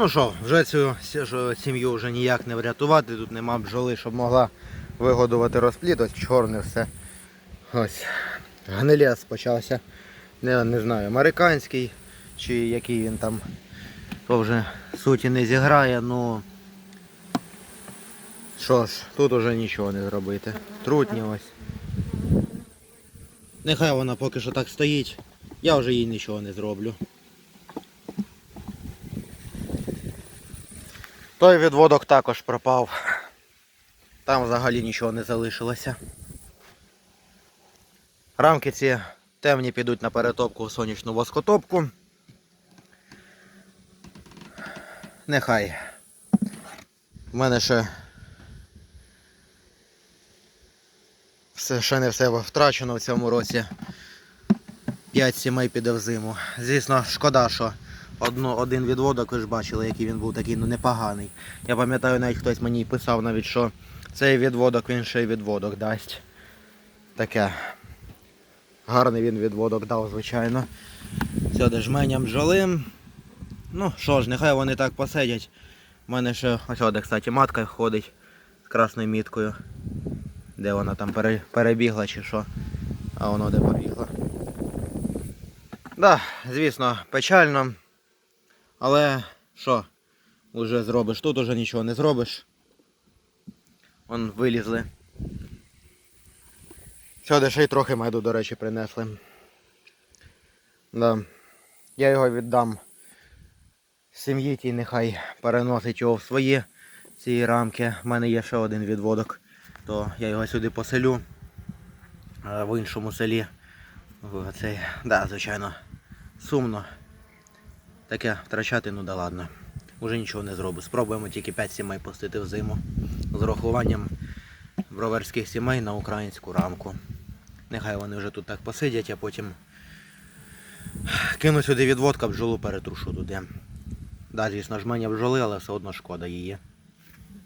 Ну що, вже цю сім'ю вже ніяк не врятувати, тут нема бджоли, щоб могла вигодувати розплід, ось чорне все. Ось. Гнилес почався. Не, не знаю, американський чи який він там. То вже суті не зіграє, ну. Що ж, тут уже нічого не зробити. Трутні ось. Нехай вона поки що так стоїть. Я вже їй нічого не зроблю. Той відводок також пропав. Там взагалі нічого не залишилося. Рамки ці темні підуть на перетопку в сонячну воскотопку. Нехай. У мене ще все, ще не все втрачено в цьому році. 5 сімей піде в зиму. Звісно, шкода, що одно, один відводок, ви ж бачили, який він був такий ну, непоганий. Я пам'ятаю, навіть хтось мені писав навіть, що цей відводок він ще й відводок дасть. Таке. Гарний він відводок дав, звичайно. Сюди жменям бджоли. Ну що ж, нехай вони так посидять. У мене ще ось сюди, кстати, матка ходить з красною міткою. Де вона там пере- перебігла чи що. А воно де побігла. Да, звісно, печально. Але що уже зробиш? Тут уже нічого не зробиш. Вон вилізли. Сюди ще й трохи меду, до речі, принесли. Да. Я його віддам сім'ї тій, нехай переносить його в свої ці рамки. У мене є ще один відводок, то я його сюди поселю в іншому селі. В Цей, да, звичайно, сумно. Таке втрачати, ну да ладно. Уже нічого не зробив. Спробуємо тільки 5 сімей пустити в зиму з урахуванням броварських сімей на українську рамку. Нехай вони вже тут так посидять, а потім кину сюди відводка, бджолу перетрушу туди. Да, звісно, жменя бджоли, але все одно шкода її.